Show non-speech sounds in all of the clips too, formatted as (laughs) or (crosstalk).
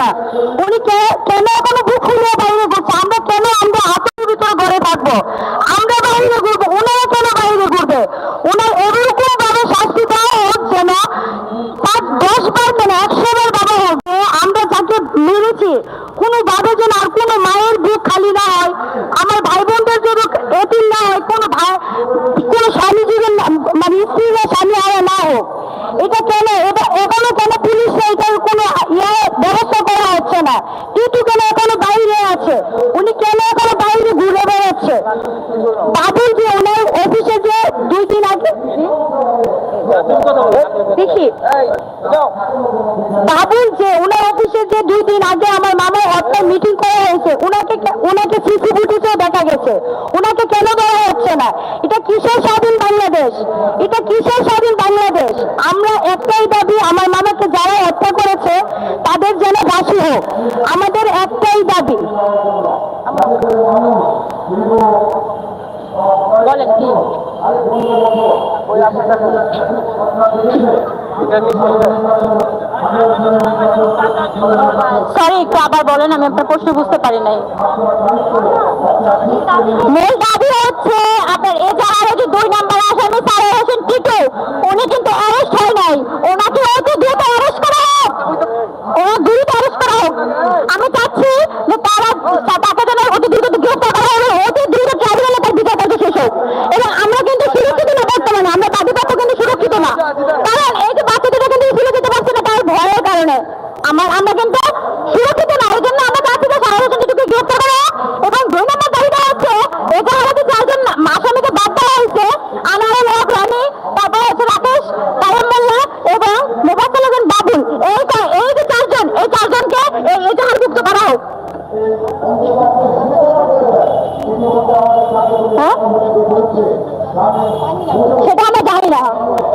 না উনি কে- কেন Thank you. সরি একটু আবার বলেন, আমি আপনার প্রশ্ন বুঝতে পারি নাই। মূল দাবি হচ্ছে, আপনার যে দুই নম্বর আসামি সারে হোসেন টিটু। উনি কিন্তু অ্যারেস্ট হয় নাই। ওনাকে অতি দ্রুত অ্যারেস্ট করা হোক। ওরা দ্রুত অ্যারেস্ট করা হোক। আমি চাচ্ছি যে তারা তাকে যেন অতি দ্রুত গ্রেফতার করা হবে অতি দ্রুত ট্রাইব্যুনালে তার বিচার কার্য শেষ হোক এবং আমরা কিন্তু সুরক্ষিত না বর্তমানে আমরা দাবি পাবো কিন্তু সুরক্ষিত না কারণ এই যে বাচ্চাদের কিন্তু স্কুলে যেতে পারছে না তার ভয়ের কারণে আমার আমরা কিন্তু সুরক্ষিত না এই জন্য আমরা চাচ্ছি যে সারা হোসেন টিটুকে গ্রেফতার করা হোক এবং দুই নম্বর দাবিটা হচ্ছে এখানে হচ্ছে চারজন আসামিকে বাদ দেওয়া হয়েছে আনারুল হক রানী তারপর হচ্ছে রাকেশ কায়েম মোল্লা এবং মোবাক্কেল হোসেন বাবুল এই চা- এই যে চারজন এই চারজনকে এই এজাহারভুক্ত করা হোক হ্যাঁ সেটা আমরা জানি না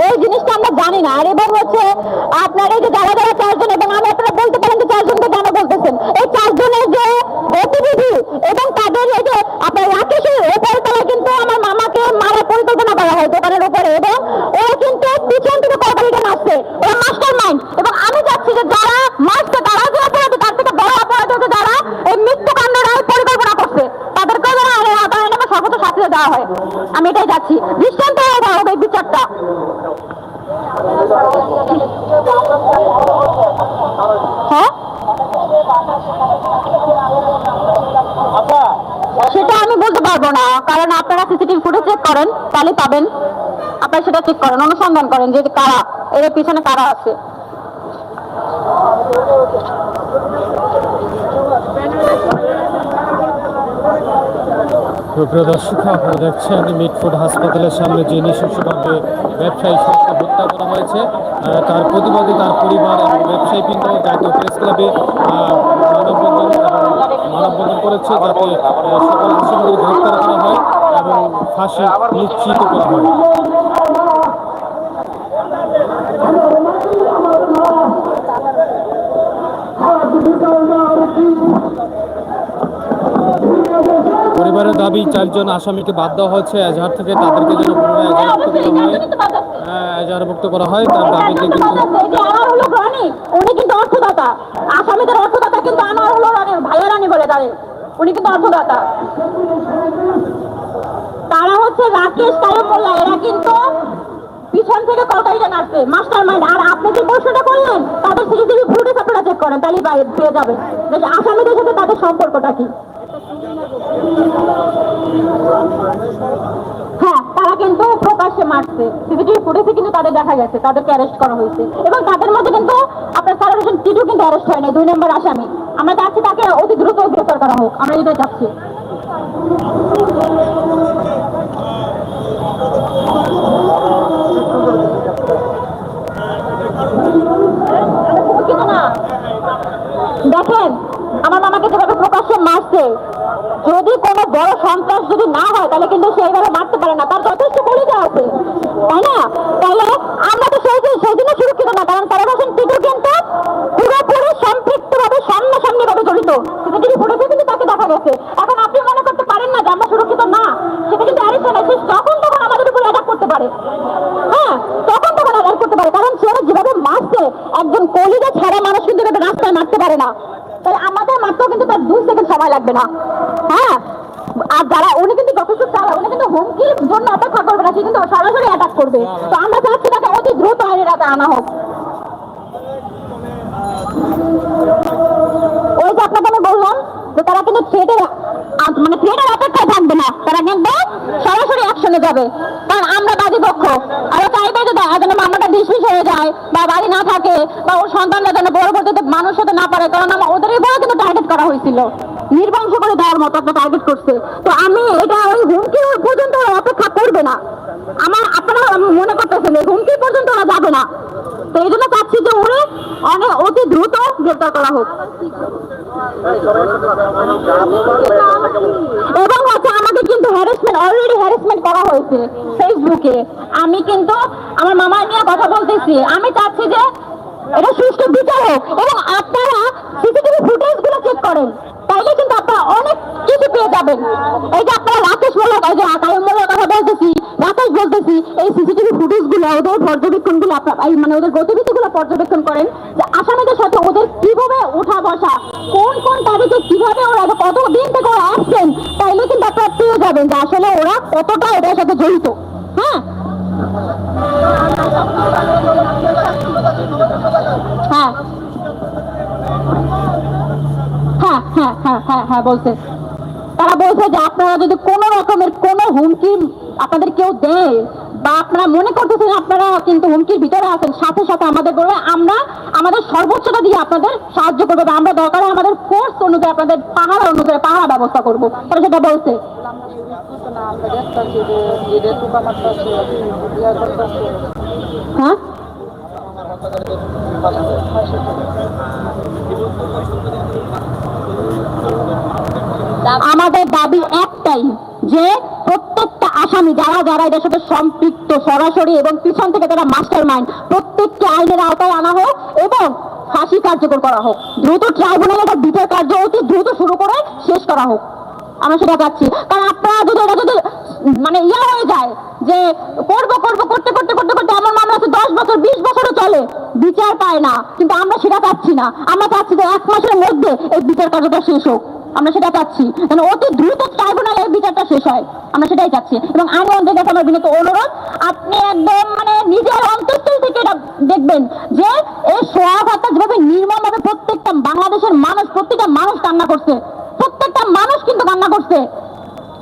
এই জিনিসটা আমরা জানি না আর এবং হচ্ছে আপনার এই যে যারা যারা চারজন এবং আমি আপনারা বলতে পারেন যে চারজনকে কেন বলতেছেন এই চারজনের যে গতিবিধি এবং তাদের এই যে আপনার রাকেশের ওপর তারা কিন্তু আমার মামাকে মারার পরিকল্পনা করা হয় দোকানের উপরে এবং ওরা কিন্তু পিছন থেকে তরকারিটা মারছে ওরা মাস্টার মাইন্ড এবং আমি চাচ্ছি যে যারা মারছে তারা যে অপরাধী তার থেকে বড় অপরাধ হচ্ছে যারা এই মৃত্যুকাণ্ডের পরিকল্পনা করছে তাদেরকেও যেন আদায় নামে সর্বোচ্চ শাস্তি দেওয়া হয় আমি এটাই যাচ্ছি দৃষ্টান্ত হয়ে দেওয়া হবে এই বিচারটা হ্যাঁ সেটা আমি বলতে পারব না। কারণ আপনারা সিসিটিভি ফুটেজ চেক করেন, তাহলে পাবেন। আপনারা সেটা চেক করেন, অনুসন্ধান করেন যে কারা এর পিছনে কারা আছে। সামনে হয়েছে তার প্রতিবাদে তার পরিবার এবং ব্যবসায়ী বৃন্দ, জাতীয় প্রেস ক্লাবে মানববন্ধন মানববন্ধন করেছে যাতে সকল আসামিদের গ্রেফতার করা হয় এবং ফাঁসি নিশ্চিত করা হয়। পরিবারের দাবি চারজন আসামিকে বাদ দেওয়া হয়েছে। এজাহার থেকে তাদেরকে যেন পুনরায় এজাহারভুক্ত করা হয় হ্যাঁ, এজাহারভুক্ত করা হয় তার দাবিতে কিন্তু উনি কিন্তু অর্থদাতা। আসামিদের অর্থদাতা কিন্তু আনারুল হক রানী ভাইয়া রানী বলে তাদের। উনি কিন্তু অর্থদাতা। তারা হচ্ছে রাকেশ কায়ম মোল্লা। এরা কিন্তু পিছন থেকে তরকারিটা নাচবে মাস্টার মাইন্ড আর আপনি যে প্রশ্নটা করলেন তাদের সিসিটিভি ফুটেজ আপনারা চেক করেন তাহলেই পাই- পেয়ে যাবেন। আসামিদের সাথে তাদের সম্পর্কটা কি? হ্যাঁ তারা কিন্তু প্রকাশ্যে মারছে। সিসিটিভি ফুটেজে কিন্তু তাদের দেখা গেছে, তাদেরকে অ্যারেস্ট করা হয়েছে। এবং তাদের মধ্যে কিন্তু আপনার সারা হোসেন টিটু কিন্তু অ্যারেস্ট হয় নাই, দুই নম্বর আসামি। আমরা চাচ্ছি তাকে অতি দ্রুত গ্রেফতার করা হোক, আমরা এটাই চাচ্ছি। দেখেন, আমার মামাকে যেভাবে প্রকাশ্যে মারছে যদি কোনো বড় সন্ত্রাস যদি না হয়, তাহলে কিন্তু সে এইভাবে মারতে পারে না। তার যথেষ্ট পরিচয় আছে। তাই না? তাহলে আমরা তো সেই সেই জন্য সুরক্ষিত না, কারণ তারা হোসেন টিটু কিন্তু, পুরোপুরি সম্পৃক্ত ভাবে সামনাসামনি ভাবে জড়িত সিসিটিভি ফুটেজে কিন্তু তাকে দেখা গেছে। এখন আপনি মনে করতে পারেন না যে আমরা সুরক্ষিত না। সেটা কিন্তু অ্যারেস্ট না। সে তখন তখন আমাদের উপরে অ্যাটাক করতে পারে। হ্যাঁ তখন তখন অ্যাটাক করতে পারে। কারণ সে যেভাবে মারছে, একজন কলিজা ছাড়া মানুষ কিন্তু রাস্তায় মারতে পারে পারে না। তাহলে আমাদের মাত্র কিন্তু তার দুই সেকেন্ড সময় লাগবে না হ্যাঁ আর যারা উনি কিন্তু যথেষ্ট চালা উনি কিন্তু হুমকির জন্য অপেক্ষা করবে না সে কিন্তু সরাসরি অ্যাটাক করবে। তো আমরা চাচ্ছি তাকে অতি দ্রুত আইনের আওতায় আনা হোক। ওই যে আপনাকে আমি বললাম যে তারা কিন্তু থ্রেটের মানে থ্রেটের অপেক্ষায় থাকবে না। তারা কিন্তু সরাসরি অ্যাকশনে যাবে। কারণ আমরা বাদী পক্ষ আমরা চাইবে যে যেন মামলাটা ডিসমিস হয়ে যায় বা বাড়ি না থাকে বা ওর সন্তানরা যেন পরবর্তীতে মানুষ হতে না পারে। কারণ আমার ওদের উপরে কিন্তু টার্গেট করা হয়েছিল। নির্বংশ করে দেওয়ার মতো একটা টার্গেট করছে। তো আমি এটা ওই হুমকি পর্যন্ত অপেক্ষা করবে না। আমার আপনারা মনে করতেছেন হুমকি পর্যন্ত ওরা যাবে না। তো এই জন্য চাচ্ছি যে উনি অনেক অতি দ্রুত গ্রেপ্তার করা হোক। এবং হচ্ছে আমাদের কিন্তু হ্যারাসমেন্ট অলরেডি হ্যারাসমেন্ট করা হয়েছে ফেসবুকে আমি কিন্তু আমার মামা নিয়ে কথা বলতেছি। আমি চাচ্ছি যে এটা সুষ্ঠু বিচার হোক এবং আপনারা সিসিটিভি ফুটেজগুলো চেক করেন তাইলে কিন্তু আপনারা অনেক কিছু পেয়ে যাবেন। এই যে আপনারা রাকেশ মোল্লা এই যে কায়ম মোল্লার কথা বলতেছি, রাকেশ বলতেছি, এই সিসিটিভি ফুটেজগুলো ওদের পর্যবেক্ষণগুলো মানে ওদের গতিবিধি গুলো পর্যবেক্ষণ করেন যে আসামিদের সাথে ওদের কীভাবে উঠা বসা, কোন কোন তারিখে কীভাবে ওরা কত দিন থেকে ওরা আসছেন তাইলে কিন্তু আপনারা পেয়ে যাবেন যে আসলে ওরা কতটা এটার সাথে জড়িত। হ্যাঁ বলছে। তারা বলছে যে আপনারা যদি কোনো রকমের কোনো হুমকি আপনাদের কেউ দেয় বা আপনারা মনে করতেছেন আপনারা কিন্তু হুমকির ভিতরে আছেন, সাথে সাথে আমাদের বলবে আমরা আমাদের সর্বোচ্চটা দিয়ে আপনাদের সাহায্য করব বা আমরা দরকারে আমাদের ফোর্স অনুযায়ী আপনাদের পাহাড় অনুযায়ী পাহাড় ব্যবস্থা করব। তারা সেটা বলছে। হ্যাঁ? আমাদের দাবি একটাই, যে প্রত্যেকটা আসামি যারা যারা এটার সাথে সম্পৃক্ত সরাসরি এবং পিছন থেকে যারা মাস্টার মাইন্ড প্রত্যেককে আইনের আওতায় আনা হোক এবং ফাঁসি কার্যকর করা হোক। দ্রুত ট্রাইব্যুনালে এটা বিচার কার্য অতি দ্রুত শুরু করে শেষ করা হোক। আমরা সেটা চাচ্ছি। কারণ আপনারা যদি এটা যদি মানে ইয়া হয়ে যায় যে করব করব, করতে করতে করতে করতে আমার মামলা আছে, দশ বছর, বিশ বছরও চলে, বিচার পায় না। কিন্তু আমরা সেটা চাচ্ছি না। আমরা চাচ্ছি যে এক মাসের মধ্যে এই বিচার কার্যটা শেষ হোক। আমরা সেটা চাচ্ছি। মানে অতি দ্রুত ট্রাইব্যুনালে বিচারটা শেষ হয়। আমরা সেটাই চাচ্ছি। এবং আমি অন্তর কাছে আমার বিনীত অনুরোধ, আপনি একদম মানে নিজের অন্তঃস্থল থেকে এটা দেখবেন যে এই সোহাগ হত্যা যেভাবে নির্মমভাবে প্রত্যেকটা বাংলাদেশের মানুষ, প্রত্যেকটা মানুষ কান্না করছে। প্রত্যেকটা মানুষ কিন্তু কান্না করছে।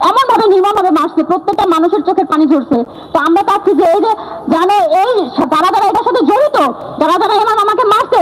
এমন ভাবে নির্মম ভাবে মারছে। প্রত্যেকটা মানুষের চোখের পানি ঝরছে। তো আমরা চাচ্ছি যে এই যে, জানো, এই যারা যারা এটার সাথে জড়িত যারা যারা এমন আমাকে মারছে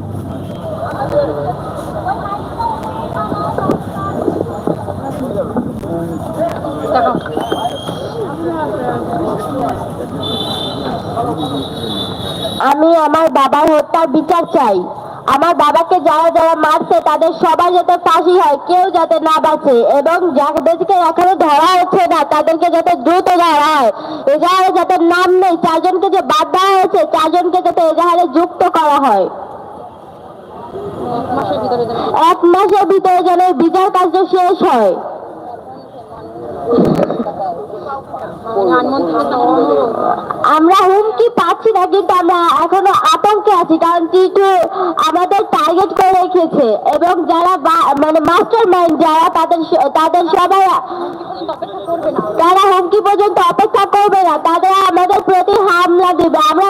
আমি আমার বাবার হত্যার বিচার চাই। আমার বাবাকে যারা যারা মারছে, তাদের সবাই যাতে ফাঁসি হয়, কেউ যাতে না বাঁচে। এবং যাদেরকে এখনও ধরা হচ্ছে না, তাদেরকে যাতে দ্রুত ধরা হয়। এজাহারে যাতে নাম নেই, চারজনকে যে বাদ দেওয়া হয়েছে, চারজনকে যাতে এজাহারে যুক্ত করা হয়। এক মাসের ভিতরে যেন বিচার কার্য শেষ হয়। আমরা হুমকি পাচ্ছি না, কিন্তু আমরা এখনও আতঙ্কে আছি, কারণ কিন্তু আমাদের টার্গেট করে রেখেছে। এবং যারা মানে মাস্টার মাইন্ড যারা তাদের তাদের সবাই তারা হুমকি পর্যন্ত অপেক্ষা করবে না, তাদের আমাদের প্রতি হামলা দিবে। আমরা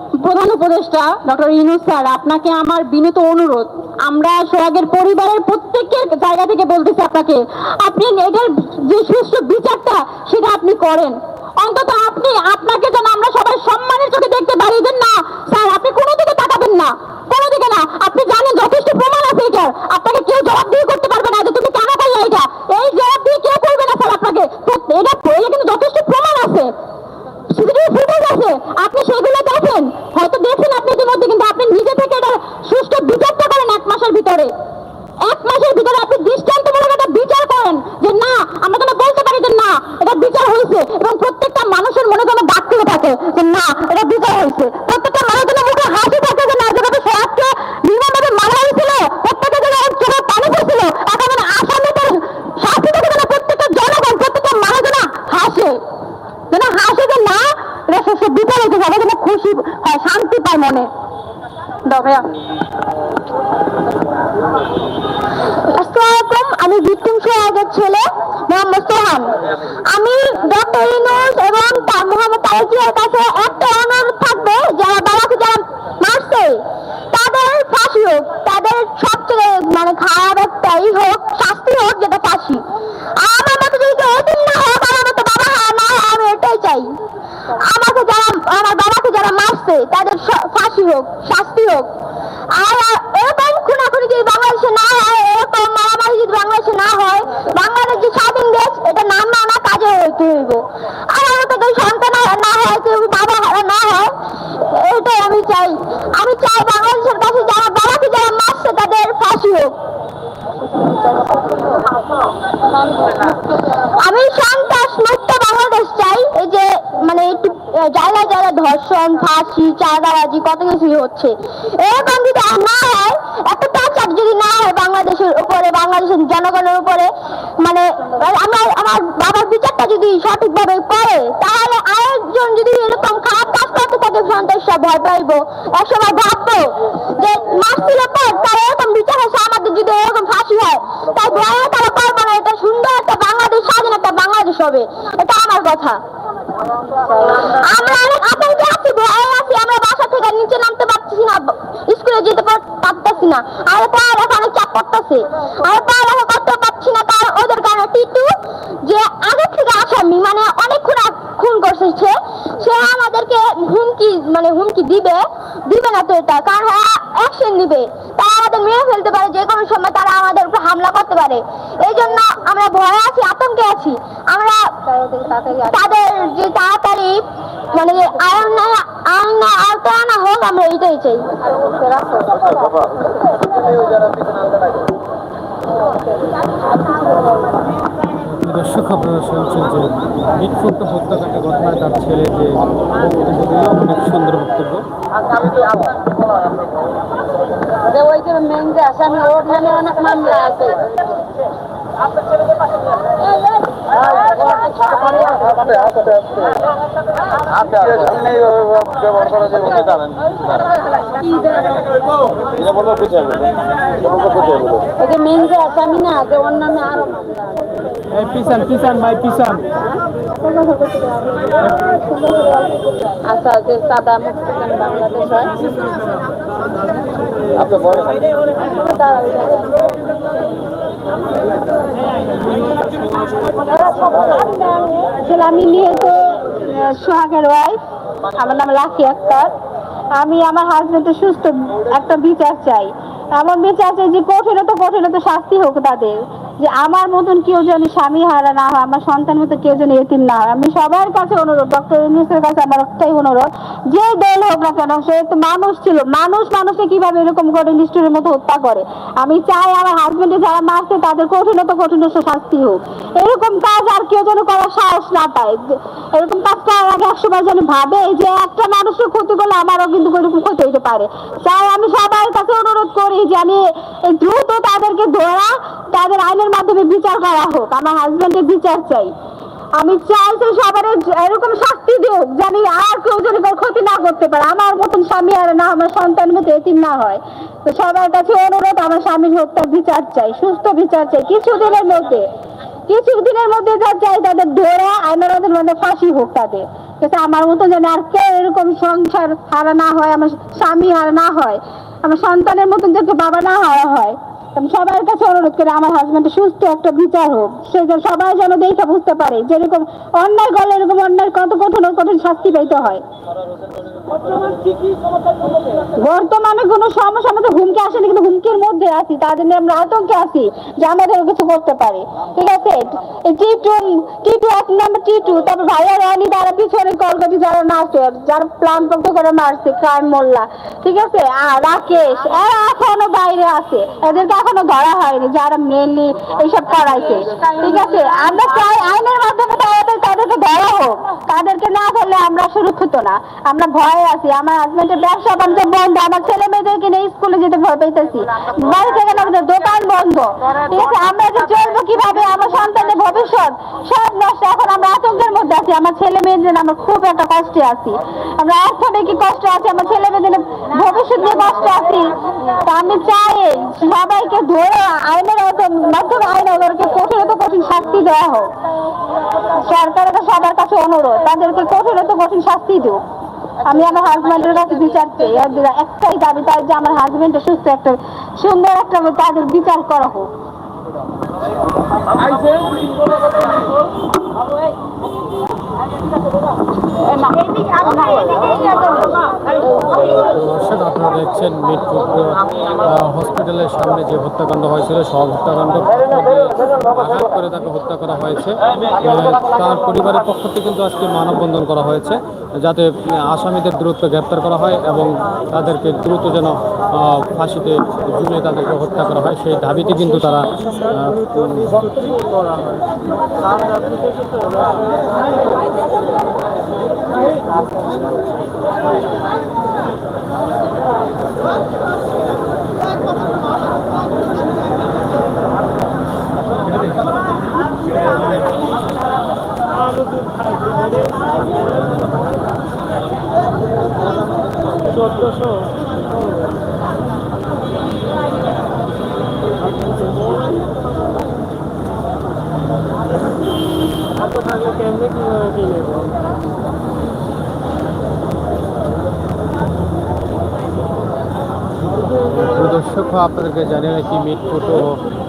প্রধান উপদেষ্টা ডক্টর ইউনুস স্যার, আপনাকে আমার বিনীত অনুরোধ। আমরা সোহাগের পরিবারের প্রত্যেকের জায়গা থেকে বলতেছি আপনাকে, আপনি এটার যে সুষ্ঠু বিচারটা সেটা আপনি করেন। অন্তত আপনি, আপনাকে যেন আমরা সবাই সম্মানের চোখে দেখতে পারি। না, স্যার, আপনি কোনো দিকে তাকাবেন না। কোনো দিকে না, আপনি জানেন যথেষ্ট প্রমাণ আছে এটার। আপনাকে কেউ জবাবদিহি করতে পারবে না। যে তুমি কেন পাইয়া এটা? এই জবাবদিহি কেউ করবে না, স্যার, আপনাকে। এটা এটা কিন্তু যথেষ্ট প্রমাণ আছে সিসিটিভি ফুটেজ আছে আপনি সেগুলো দেখেন হয়তো দেখছেন আপনি ইতিমধ্যে কিন্তু আপনি নিজে থেকে এটা সুষ্ঠু বিচারটা করেন এক মাসের ভিতরে এক মাসের ভিতরে আপনি দৃষ্টান্তমূলক একটা বিচার করেন যে না আমরা যেন বলতে পারি যে না এটা বিচার হয়েছে এবং প্রত্যেকটা মানুষের মনে যেন ডাক করে থাকে যে না, এটা বিচার হয়েছে। প্রত্যেকটা মানুষের যেন মুখে হাসি থাকে যে না যেভাবে সোহাগকে নির্মমভাবে মারা হয়েছিল প্রত্যেকটা ওর চোখে পানি পড়ছিল এখন যেন আসামিদের শাস্তি থেকে যেন প্রত্যেকটা জনগণ, প্রত্যেকটা মানুষ যেন হাসে। যেন হাসে যে না, এটা শেষে বিচার হয়েছে, সবাই যেন খুশি হয়, শান্তি পায় মনে। দাও ভাইয়া আসসালামাইকুম আমি ভিক্টিম সোহাগের ছেলে মোহাম্মদ সোহান আমি ডক্টর ইউনুস এবং তার মোহাম্মদ তারেকিয়ার কাছে একটা অনুরোধ থাকবে যারা বাবাকে যারা মারছে তাদের ফাঁসি হোক তাদের সবচেয়ে খারাপ একটাই হোক শাস্তি হোক যেটা ফাঁসি আমার মতো যদি কেউ অধীন না হোক আমার মতো বাবা হয় না হয় আমি এটাই চাই আমাকে যারা আমার বাবাকে যারা মারছে তাদের স- ফাঁসি হোক শাস্তি হোক আর এরকম খুনাখুনি যদি বাংলাদেশে না হয় এরকম মারামারি যদি বাংলাদেশে না হয় বাংলাদেশ যে স্বাধীন দেশ এটা নাম না না কাজে হইতে হইব আর আমার তো কেউ সন্তান হারা না হয় কেউ বাবা হারা না হয় এটাই আমি চাই আমি চাই বাংলাদেশের কাছে যারা বাবাকে যারা মারছে তাদের ফাঁসি হোক আমি সন্ত্রাস মুক্ত বাংলাদেশ চাই এই যে মানে একটু আহ, জায়গায় জায়গায় ধর্ষণ ফাঁসি চাঁদাবাজি, কত কিছুই হচ্ছে। এরকম যদি না হয়, একটা টাচার যদি না হয় বাংলাদেশের উপরে, বাংলাদেশের জনগণের উপরে মানে আমার আমার বাবার বিচারটা যদি সঠিকভাবে করে, তাহলে আরেকজন যদি এরকম খারাপ কাজ করতে থাকে সন্ত্রাসরা ভয় পাইবো। একসময় ভাববো যে মাসছিল পর তার এরকম বিচার হয়েছে, আমাদের যদি এরকম ফাঁসি হয় তাই ভয়ে তারা পারব না এটা সুন্দর একটা বাংলাদেশ, স্বাধীন একটা বাংলাদেশ হবে। এটা আমার কথা। আমরা অনেক আতঙ্কে আছি আমরা বাসা থেকে নিচে নামতে পারতেছি না, স্কুলে যেতে পারতেছি না। আর পড়ালেখা অনেক চাপ পড়তেছে আর পড়ালেখা করতে পারছি না কারণ ওদের কারণে টিটু যে আগে থেকে আসামি মানে অনেকক্ষণ খুন করছে সে। সে আমাদেরকে হুমকি মানে হুমকি দিবে দিবে না তো এটা, কারণ অ্যাকশন নিবে। তারা আমাদের ফেলতে পারে, যে কোনো সময় তারা আমাদের উপর হামলা করতে পারে। এই জন্য আমরা ভয়ে আছি, আতঙ্কে আছি। আমরা তাদের যে তাড়াতাড়ি মানে যে আইন আইন আওতায় আনা হোক, আমরা এইটাই চাই। দর্শক আপনারা শুনছেন যে মিটফুট হত্যাকাণ্ড ঘটনায় তার ছেলে যে বক্তব্য দিল অনেক সুন্দর বক্তব্য। যে ওই যে মেন যে আসামি ওর অনেক মামলা আছে। ওই মেন যে আসামি না যে নামে আরও পিছান পিছান ভাই পিছান। আচ্ছা যে সাদা মুক্তিকান বাংলাদেশ হয়। আসলে আমি নিহত আহ, সোহাগের ওয়াইফ আমার নাম রাখি আক্তার। আমি আমার হাজবেন্ডের সুস্থ একটা বিচার চাই। আমার বিচার চাই যে কঠিনত কঠিনত শাস্তি হোক তাদের। যে আমার মতন কেউ যেন স্বামী হারা না হয়, আমার সন্তান মতো কেউ যেন এতিম না হয়, আমি সবার কাছে অনুরোধ ডক্টর ইউনুসের কাছে আমার একটাই অনুরোধ, যে দল হোক না কেন, সে তো মানুষ ছিল, মানুষ মানুষকে কীভাবে এরকম করে নিষ্ঠুরের মতো হত্যা করে? আমি চাই আমার হাজবেন্ডে যারা মারছে, তাদের কঠিনত কঠিনত শাস্তি হোক। এরকম কাজ আর কেউ যেন করার সাহস না পায়। এরকম কাজ করার আগে বার যেন ভাবে যে একটা মানুষের ক্ষতি করলে আমারও কিন্তু এরকম ক্ষতি হতে পারে। চাই আমি সবার কাছে অনুরোধ করি যে আমি দ্রুত তাদেরকে ধরা, তাদের আইনের মাধ্যমে বিচার করা হোক, আমার হাজবেন্ডের বিচার চাই। আমি চাই যে সবার এরকম শাস্তি দিক, জানি আর কেউ যেন ক্ষতি না করতে পারে। আমার মতন স্বামী আর না, আমার সন্তান মতো এতিম না হয়। তো সবার কাছে অনুরোধ, আমার স্বামীর হত্যার বিচার চাই, সুস্থ বিচার চাই। কিছুদিনের মধ্যে কিছুদিনের মধ্যে যা চাই তাদের ধরে, আইনারাদের মধ্যে ফাঁসি হোক তাদের। যাতে আমার মতো যেন আর কেউ এরকম সংসার হারা না হয়, আমার স্বামী হারা না হয়, আমার সন্তানের মতন যাতে বাবা না হারা হয়। আমি সবার কাছে অনুরোধ করি, আমার হাজবেন্ডের সুস্থ একটা বিচার হোক। সে সবাই যেন দেখে বুঝতে পারে যেরকম অন্যায় এরকম অন্যায় কত কঠিন শাস্তি হয়। বর্তমানে কোনো সমস্যা আমাদের হুমকি আসেনি, কিন্তু হুমকির মধ্যে আছি তাদের নিয়ে আমরা আতঙ্কে আছি যে আমাদের কিছু করতে পারে। ঠিক আছে? টি টু টি টু এক নাম্বার টি টু তারপর ভাইয়া রানি তারা পিছনে কলকাতি যারা নাচে, যারা প্ল্যান পক্ষ করে মোল্লা। ঠিক আছে? আর রাকেশ, এরা এখনও বাইরে আছে। এদেরকে এখনও ধরা হয়নি, যারা মেনলি এইসব করাইছে। ঠিক আছে? আমরা চাই আইনের মাধ্যমে তাদের তাদেরকে ধরা হোক। তাদেরকে না ধরলে আমরা সুরক্ষিত না। আমরা ভয়ে আছি। আমার হাজবেন্ডের ব্যবসা বাণিজ্য বন্ধ, আমার ছেলে মেয়েদেরকে নিয়ে স্কুলে যেতে ভয় পাইতেছি। বাড়ি থেকে আমাদের দোকান বন্ধ। ঠিক আছে? আমরা যে চলবো কীভাবে? আমার সন্তানের ভবিষ্যৎ সব নষ্ট। এখন আমরা আতঙ্কের মধ্যে আছি। আমার ছেলে মেয়েদের আমরা খুব একটা কষ্টে আছি। আমরা অর্থনৈতিক কষ্ট আছি। আমার ছেলে মেয়েদের ভবিষ্যৎ নিয়ে কষ্ট আছি। তা আমি চাই সবাইকে ধরে আইনের মাধ্যমে আইন ওদেরকে কঠিন তো কঠিন শাস্তি দেওয়া হোক। সরকারের কাছে সবার কাছে অনুরোধ, তাদেরকে কঠিন তো কঠিন শাস্তি দিও আমি আমার হাজব্যান্ডের কাছে বিচার চাই। একটাই দাবি তাই যে আমার হাজবেন্ডের সুস্থ একটা, সুন্দর একটা তাদের বিচার করা হোক। দর্শক, আপনারা দেখছেন মিটফুট হসপিটালের সামনে যে হত্যাকাণ্ড হয়েছিল, সব হত্যাকাণ্ড আঘাত করে তাকে হত্যা করা হয়েছে। তার পরিবারের পক্ষ থেকে কিন্তু আজকে মানববন্ধন করা হয়েছে, যাতে আসামিদের দ্রুত গ্রেপ্তার করা হয় এবং তাদেরকে দ্রুত যেন ফাঁসিতে ঝুলিয়ে তাদেরকে হত্যা করা হয়। সেই দাবিতে কিন্তু তারা চোদ্দশো। দর্শক আপনাদেরকে জানিয়ে রাখি মিটফুট ও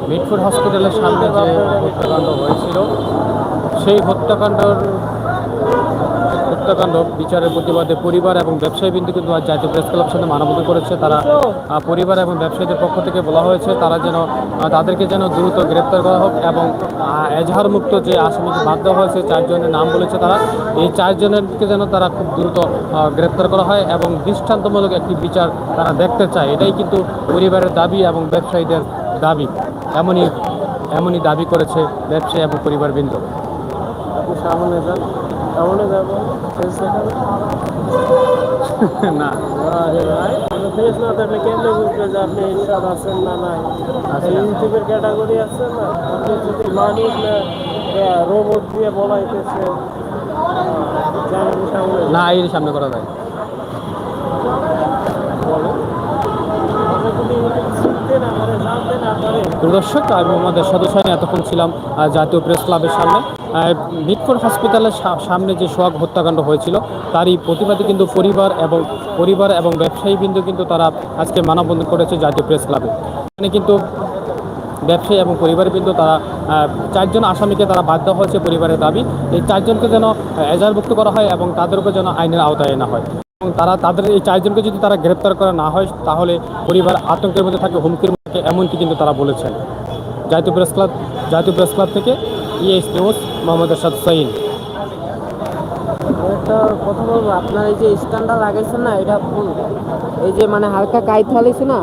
মিটফুট হসপিটালের সামনে যে হত্যাকাণ্ড হয়েছিল সেই হত্যাকাণ্ডর হত্যাকাণ্ড বিচারের প্রতিবাদে পরিবার এবং ব্যবসায়ী বিন্দু কিন্তু আজ জাতীয় প্রেস ক্লাব সামনে মানববন্ধন করেছে। তারা পরিবার এবং ব্যবসায়ীদের পক্ষ থেকে বলা হয়েছে তারা যেন তাদেরকে যেন দ্রুত গ্রেপ্তার করা হোক এবং আহ, এজাহার মুক্ত যে আসামিকে বাদ দেওয়া হয়েছে চারজনের নাম বলেছে তারা এই চারজনেরকে যেন তারা খুব দ্রুত গ্রেপ্তার করা হয় এবং দৃষ্টান্তমূলক একটি বিচার তারা দেখতে চায়। এটাই কিন্তু পরিবারের দাবি এবং ব্যবসায়ীদের দাবি। এমনই এমনই দাবি করেছে ব্যবসায়ী এবং পরিবারবৃন্দ। সামনে যাব ফেস দেখাবে (laughs) না। আরে ভাই ফেস না থাকলে কেমনে বুঝবে যে আপনি ইনসাদ আছেন না নাই? আচ্ছা। ইউটিউবের ক্যাটাগরি আছে না? আপনি যদি মানুষ না রোবট দিয়ে বলাইতেছে না এর সামনে করা যায়। দর্শক আমি আমাদের সদস্য এতক্ষণ ছিলাম জাতীয় প্রেস ক্লাবের সামনে। মিটফোর্ড হসপিটালের সামনে যে সোহাগ হত্যাকাণ্ড হয়েছিল, তারই প্রতিবাদে কিন্তু পরিবার এবং পরিবার এবং ব্যবসায়ী বিন্দু কিন্তু তারা আজকে মানববন্ধন করেছে জাতীয় প্রেস ক্লাবে। এখানে কিন্তু ব্যবসায়ী এবং পরিবারবৃন্দ তারা চারজন আসামিকে তারা বাধ্য হয়েছে পরিবারের দাবি। এই চারজনকে যেন এজারভুক্ত করা হয় এবং তাদের উপর যেন আইনের আওতায় আনা হয়। এবং তারা, তাদের এই চারজনকে যদি তারা গ্রেপ্তার করা না হয়, তাহলে পরিবার আতঙ্কের মধ্যে থাকে, হুমকির মধ্যে এমনটি কিন্তু তারা বলেছেন। জাতীয় প্রেস ক্লাব, জাতীয় প্রেস ক্লাব থেকে ইএস নিউজ, মোহাম্মদ আসাদ একটা কথা বলব, আপনার এই যে স্ট্যান্ডটা লাগাইছেন না, এটা এই যে মানে হালকা কাইথ হালিছে না?